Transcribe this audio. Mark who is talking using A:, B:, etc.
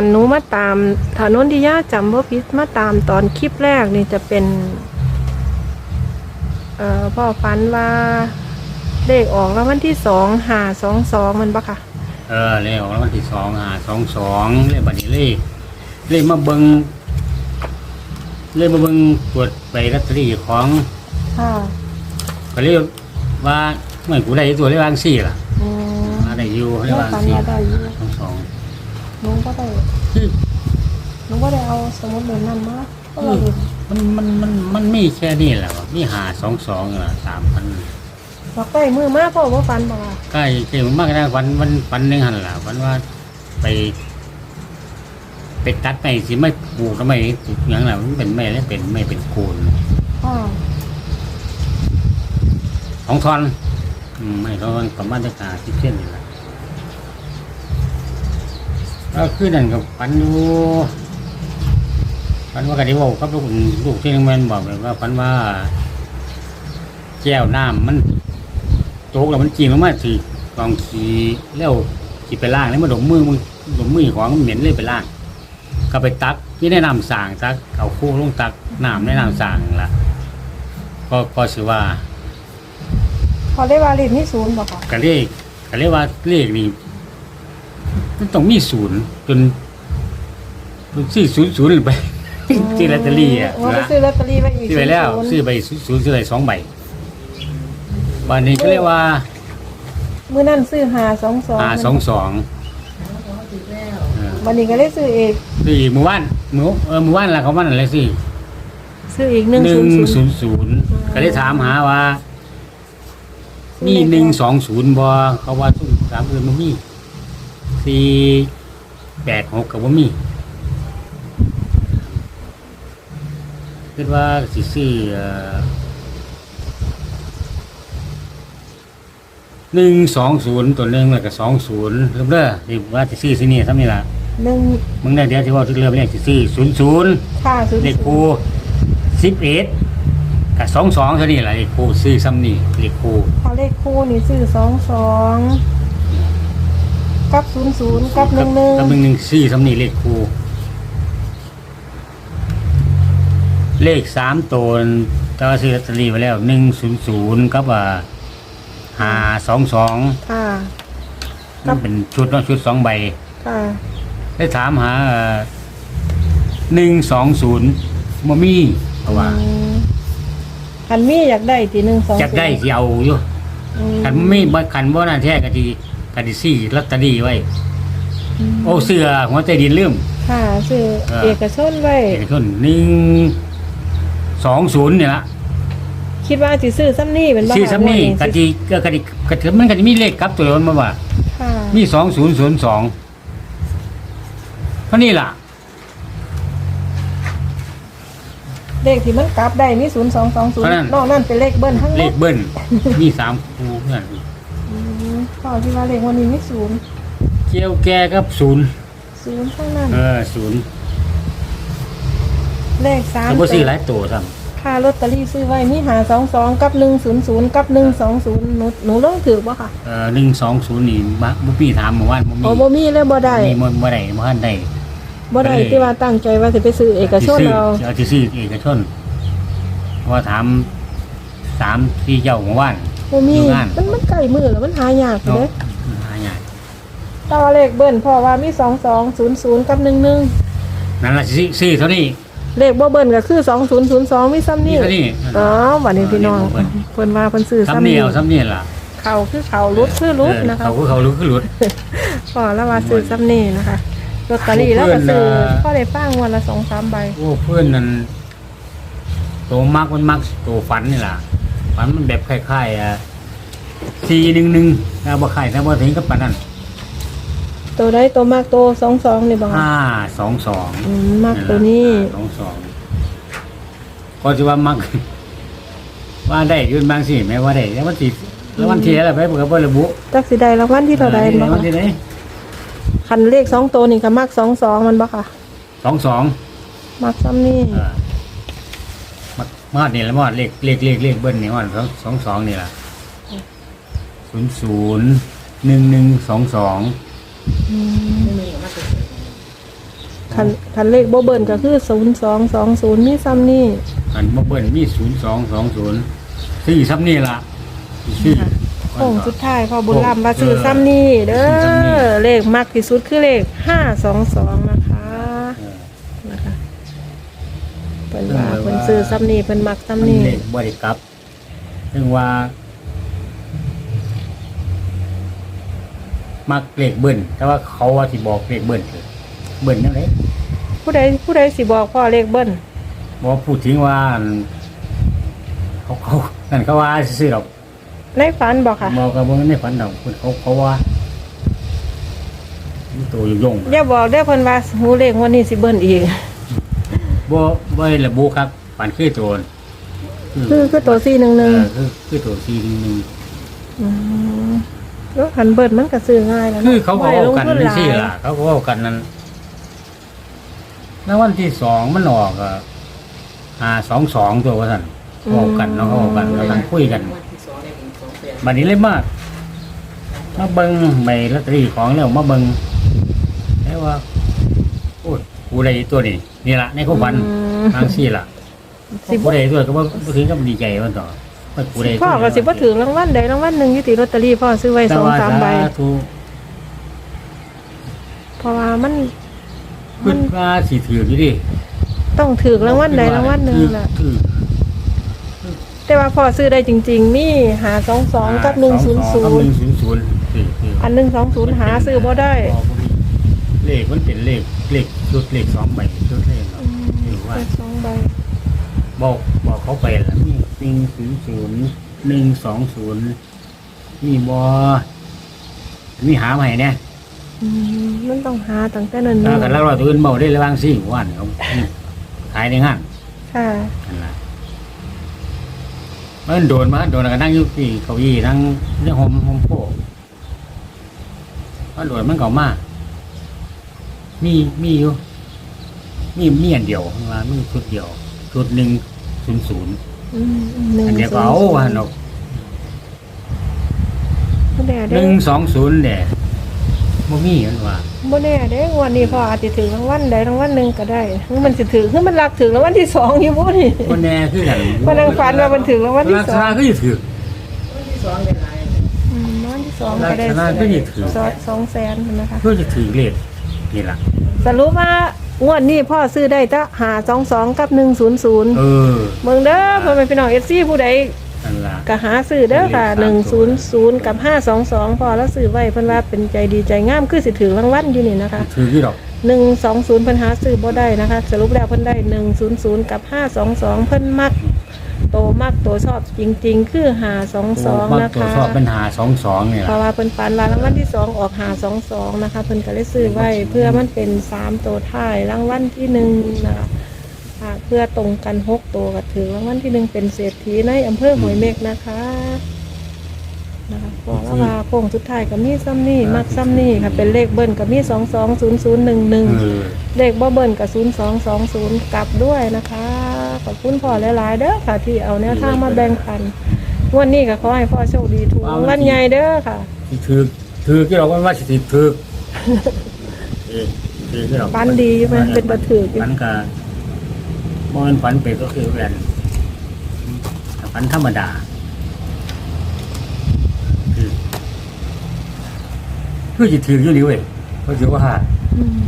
A: อันหนูมาตามถานนที่ย่าจำว่าพิษมาตามตอนคลิปแรกนี่จะเป็นเอ่อพ่อฟันว่าเลขออกแล้ววันที่สองหาสองสองมันปะค่ะ
B: เออเลขออกแล้ววันที่สองหาสองสองเลขบัดนี้เลขเลขมาเบิงเลขมาเบิงตรวจไปลอตเตอรี่ของ
A: ค่ะ
B: ก็เรียกว่าเมื่อกูได้ตัวเลขวางสี่ล่ะ
A: อืม
B: อะไรอยู่เลขวางสี่
A: ว่าฝันว่าได้อยู่
B: สองสอง
A: หนูก็ได้
B: คือ
A: หนูก็ได้เอาสมุดเดิมนั่นมาก็เราเห็น
B: มันมันมันมันมีแค่นี้แหละวะมีหาสองสองล่ะสามพัน
A: บอกได้มือมากพ่อว่าฟันบอกว่า
B: ใกล้เก่งมากนะวันวันวันหนึ่งหันล่ะวันว่าไป ไปตัดไปสิไม่ปลูกทำไมปลูกอย่างไรมันเป็นไม่แล้วเป็นไม่เป็นโคน
A: ค่ะ
B: สองทอนอืมไม่สองทอนประมาณจะขาสิบเส้นนี่แหละ ก็คือนั่นกับปันอยู่ปันว่ากันที่ว่าครับลูกลูกที่นึงแม่นบอกเลยว่าปันว่า แก้วน้ำมันโต๊กแล้วมันจีนมันมาสิกองขี่แล้วขี่ไปล่างแล้วมันดมมือมึงดมมือของมันเหม็นเลยไปล่าง ก็ไปตักที่แนะนำสั่งตักเอาคู่ลงตักน้ำแนะนำสั่งละก็ก็สิว่า
A: พอได้วาลินที่ศูนย์บอกค่ะ
B: ก็เรียกก็เรียกว่าเลขนี่ มันต้องมีศูนย์จนจนสี่ศูนย์ศูนย์ไปที่ลอตเตอรี่อะ
A: ว่าไป
B: นะ
A: ซื้อลอตเตอรี่ไว้อีก
B: ซื้อไปแล้ว
A: ศูนย์
B: ซื้อไปศูนย์ซื้อไปสองใบวันนี้ก็เรียกว่า
A: มือนั่นซื้อหาสองสอง
B: หาสองสอง
A: วันนี้ก็เลยซื้อเอง
B: ซื้ออีกมือว่านมือเออมือว่านละเขาว่านอะไรสิ
A: ซื้ออีกหนึ่ง
B: หนึ่
A: ศู
B: ง
A: นย์ศู
B: ศู
A: น
B: น
A: ย์
B: ย์ศูนย์ก็เลยถามหาว่ามีหนึ่งสองศูนย์บอเขาว่าตุ้มสามอื่นมันมี สี่แปดหกกับว่ามีคิดว่าสิซื้อหนึ่งสองศูนย์ตัวหนึ่งแล้วก็สองศูนย์เริ่มเด้อที่ว่าจะซื้อสินี่ทำนี่ล่ะ
A: หนึ่ง
B: มึงได้เดี๋ยวที่ว่าที่เริ่มเรียกสิซื้อศูนย์ศูนย์
A: ค่าศูนย์
B: เลขครูสิบเอ็ดกับสองสองเท่านี้แหละเลขครูซื้อซ้ำนี่เลขครู
A: พอเลขคู่นี่ซื้อสองสอง กับศูนย์ศูนย์กับหนึ่งหนึ่ง
B: กับหนึ่งหนึ่งซื้อซ้ำนี่เลขครูเลขสามตัวแต่ว่าซื้อลอตเตอรี่ไปแล้วหนึ่งศูนย์ศูนย์กับว่าหาสองสอง
A: ค่ะ
B: นั่นเป็นชุดเนาะชุดสองใบ
A: ค่ะ
B: ได้ถามหาหนึ่งสองศูนย์มมีเพราะว่า
A: อืมคันมีอยากได้ทีหนึ่งสอง
B: จักได้ที่เอาอยู่
A: อืม
B: คันไม่บ่คันว่าน่าแท้กะที กะทีซี่ลอตเตอรี่ไว้ โอ้เสือหัวใจดินลืม
A: ค่ะซื้อ
B: เออ
A: เอกชนไว้
B: เอกชนหนึ่งสองศูนย์เนี่ยละ
A: คิดว่าสิซื้อซ้ำนี่เป็นบ้า
B: ซี่ซ้ำนี่กะทีก็กะทีกะทีมันกะทีมีเลขครับตัวมันมาว่า
A: ค่ะ
B: มีสองศูนย์ศูนย์สองเพราะนี่ล่ะ
A: เลขที่มันกลับได้มีศูนย์สองสองศูนย์นอกนั่นเป็นเลขเบิ้ลทั้งหม
B: เล
A: ด
B: ขเบิ้ลมีสามคู่เพื่อน
A: อืม พ่อที่ว่าเลขวันนี้มีศูนย์
B: เจียวแกกับศูนย์
A: ศูนย์ข้างนั้น
B: เออศูนย์
A: เลขสาม
B: แต่ว่าซื้อหลายตัวซ้
A: ค่าลอตเตอรี่ซื้อไว้มีหาสองสองกับหนึ่งศูนย์ศูนย์กับหนึ่งสองศูนย์หนูหนูลองถือป่ะค่ะำ
B: เออหนึ่งสองศูนย์นี่บ้าบุปี้ถามเมื่อวานบ่มี
A: โอ้บ่มีเลยบ่ได้
B: มีมันบ่ได้บ่ทันได้
A: บ่ได้ที่ว่าตั้งใจว่าจะไปซื้อเอกชน
B: ที่ซื้อ
A: เรา
B: เอาที่ซื้อเอกชนเพราะว่าถามสามที่เจ้าของว่าน
A: บ่มี
B: อยู่งาน
A: มันมันใกล้มือแล้วมันหายากอยู่
B: เนาะ
A: เด้
B: หาใหญ่
A: แต่ว่าเลขเบิ้ลพ่อว่ามีสองสองศูนย์ศูนย์กับหนึ่งหนึ่ง
B: นั่นละซื้อซื้อเท่านี้
A: เลขบ่เบิ้ลก็คือสองศูนย์ศูนย์สองมีซ้ำ
B: นี่
A: นี่
B: เท่านี้
A: อ๋อวันนี้พี่น้อง
B: เบิ่ง
A: เพิ่นว่าเพิ่นซื้อ
B: ซ้ำ
A: ซ้ำ
B: นี่
A: นี่
B: เอาซ้ำนี่ล่ะ
A: เขาคือเขารุดคือรุด
B: เออ
A: นะคะ
B: เขาคือเขารู้คือหลุด
A: พอแล้วว่าซื้อซ้ำนี่นะคะลอตเตอรี่แล้วก็ซื้อ
B: เพิ่นน่ะ
A: ก็ได้ฟังวันละสองสามใบ
B: โอ้เพื่อนนั่นโตมักมันมักโตฝันนี่ล่ะ ฝันมันแบบคล้ายๆอะสี่หนึ่งหนึ่งถ้าบ่คล้ายถ้าบ่ถึงกับปานนั้น
A: ตัวได้ตัวมากตัวสองสองนี่บ่คะ
B: ห้าสองสอง
A: อืมมากตัวนี้
B: สองสองก็จะว่ามักว่าได้ยืนบางสิแม้ว่าได้แล้ววันที่แล้ววันที่อะไรไปเผื่อเบอร์ระบุ
A: จักสิได้รางวัลที่เท่าใด
B: เออ
A: บ่
B: วัน
A: คะ
B: ที่ไหน
A: คันเลขสองตัวนี่ก็มักสองสองมันบ่ค่ะ
B: สองสอง
A: มักซ้ำนี่
B: เออมักมาดนี่แหละมอดเลขเลขเลขเลขเบิ้ลนี่มอดสองสองสองนี่แหละศูนย์ศูนย์หนึ่งหนึ่งสองสอง
A: อืมคันคันเลขบ่เบิ่นก็คือศูนย์สองสองศูนย์มีซ้ำนี่
B: อันบ่เบิ้ลมีศูนย์สองสองศูนย์สี่ซับนี่ล่ะสี่
A: โค้งสุดท้ายพ่อบุญรำมาซื้อซ้ำนี่เด้
B: ซื้อซ้ำนี่
A: อเลขมากที่สุดคือเลขห้าสองสองนะคะ
B: เออ
A: นะคะเพิ่นว่าเพิ่นซื้อซ้ำนี่เพิ่นมัก
B: มัน
A: ซ้ำนี่
B: เล็กบริกลับถึงว่า มักเลขเบิ้ลแต่ว่าเขาว่าสิบอกเลขเบิ้ลคือเบิ้ลนั่นแหละ
A: ผู้ใดผู้ใดสิบอกพ่อเลขเบิ้ล
B: บอกพูดถึงว่าอันเขาเขานั่นเขาว่าซื้อหรอก
A: ในฝันบอกค่ะ
B: บอกกับว่าในฝันดอกเพิ่นเขาเขาว่ามีตัวอยู่ยง
A: อย่าบอกเด้อเพิ่นว่าหูเลขงวันนี้สิเบิ้ลอีก
B: บ่บ่ได้ระบุครับฝันคือโจร
A: คือคือตัวสี่หนึ่งหนึ่ง
B: เออคือคือตัวซีหนึ่งหนึ่ง
A: แล้วคันเบิ้ลมันก็ซื้อง่ายแล้วนะ
B: คือเขาบอก
A: บ่ได้ลง
B: กัน
A: ทุ
B: นี่
A: หลาย
B: สิล่ะ เขาก็บอกกันนั้นแล้ววันที่สองมันออกอะหาสองสองตัวว่าสั่นบอกกันเนาะเขาบอกกันกำลังคุยกันบัดนี้เลยมากมาเบิงใบลอตเตอรี่ของแล้วมาเบิงแล้วว่าโอ้ย กูได้ตัวนี้นี่ละในความฝัน
A: อืม
B: ทางซี่ล่ะ
A: สิบ
B: กูได้ตัวก็บ่บ่ถึงกับดีใจมันต่อว่ากูได้ตัว
A: พ่อก็สิบ่ถึงรางวัลใดรางวัลหนึ่งอยี่ติลอตเตอรี่พ่อซื้อไว้
B: แต่
A: สอง
B: ว่า
A: สามใบ
B: สาธุ
A: เพราะว่ามัน
B: คิดว่าสิถืออยู่ดิ
A: ต้องถือรางวัลใดรางวัลหนึ่งแหละ
B: ถือ
A: แต่ว่าพ่อซื้อได้จริง ๆ มีหาสองสองกับหนึ่งศูนย์ศู
B: กับ
A: น
B: ห
A: ย์
B: นึ่งศูนย์ศูนย์ถือถือ
A: อันหนึ่งสองศูนย์หาซื้อบ่ได้
B: พอบ่มีเลขมันเป็นเลขเลข ชุดเลขสองใบชุดเลขเนาะถือว่า
A: ได้สองใบ
B: บอกบอกเขาไปแล้วนี่หนึ่งศูนย์ศูนย์หนึ่งสองศูนย์นี่บอมีหามาใหม่เนี่ย
A: อืมมันต้องหาตั้งแต่เนิ่น
B: ถ้ากันแล้วเราตัวอื่นเบาได้ระวังสิว่าเนี่ยเขาขายในห้าง
A: ๆค่ะ
B: นั่นแหละมันโดนมาโดนแล้วก็นั่งอยู่ที่เก้าอี้นั่งเรื่องหอมหอมโพกมันโดนมันเก่ามา มีมีอยู่มีมีอันเดียวว่ามีชุดเดียวชุดหนึ่งศูนย์ศูนย์
A: อืมหนึ่ง
B: อันเดียวก็เอาว่าเนาะ
A: บ่แน่
B: ห
A: เด้
B: นึ่งสองศูนย์เนี่ยบ่มีมันว่า
A: บ่แน่เด้งวันนี้พ่ออาจจะถือรางวัลใดรางวัลหนึ่งก็ได้คือมันสิถือคือมันรักถือรางวัลที่สองอยู่บ่นี่
B: บ่แน่คือกัน
A: มันนังฝันว่ามันถือรางวัลที่
B: ลัก
A: ส
B: ษ
A: อง
B: ณะก็อยู่ถือ
A: อืมรางวัลที่สองก็ได้
B: ลักษณะก็สิถือ
A: สองสองแสนนะคะ
B: เพื่อจะถือเลข นี่ล่ะ
A: สรุปว่างวดนี้พ่อซื้อได้ตั้งหาสองสองกับหนึ่งศูนย์ศูนย์
B: เออ
A: เมืองเด้อเพื่อนเป็นพี่น้องเอฟซีผู้ใด
B: นั่นล่ะ
A: ก็หาซื้อเด้อค่ะ
B: เล
A: หนึ่ง
B: ขสา
A: ศู
B: ม
A: นย์
B: ตั
A: ศูนย์กับห้าสองสองพอแล้วซื้อไว้เพิ่นว่าเป็นใจดีใจงามคือสิถือรางวัลอยู่นี่นะคะ
B: ถือที่ดอก
A: หนึ่งสองศูนย์เพิ่นหาซื้อบ่ได้นะคะ สรุปแล้วเพิ่นได้หนึ่งศูนย์ศูนย์กับห้าสองสองเพิ่นมัก โตมักโตชอบจริง ๆ คือหาสองสอง
B: มัก
A: นะ
B: ตัว
A: คะ
B: ชอบปัญหาสองสองนี่
A: เพ
B: ล่ะ
A: ราะว่าเพิ่นปานวารางวัลที่สองออกหาสองสองนะคะเพิ่นก็เลยซื้อไว้เพื่อมันเป็นสามตัวท้ายรางวัลที่หนึ่งนะคะอ่าเพื่อตรงกันหกตัวก็ถือรางวัลที่หนึ่งเป็นเศรษฐีในอำเภอหอยเม็กนะคะนะคะบอกแล้วว่าโค้งสุดท้ายก็มีซ้ำนี่มักซ้ำนี่ค่ะเป็นเลขเบิ้ลก็มีสองสองศูนย์ศูนย์หนึ่งหนึ่ง
B: เออ
A: เลขบ่เบิ้ลกับศูนย์สองสองศูนย์กลับด้วยนะคะข อบคุณพ่อหลายๆเด้อค่ะ ที่เอาแนวทางมาแบ่งปันงวันนี้ก็ขอให้พ่อโชคดีถูกรางวันใหญ่เด้อค่ะ
B: สิถือถือที่เราว่าสิถือเออถือที่เรา
A: ฝันดีไหมเป็นบันถืออยู่
B: ฝันก็บ่แมันฝันไปก็คือแหวนฝันธรรมดาคือคือจะถืออยู่นี่เว้ยก็ถือว่า
A: อืม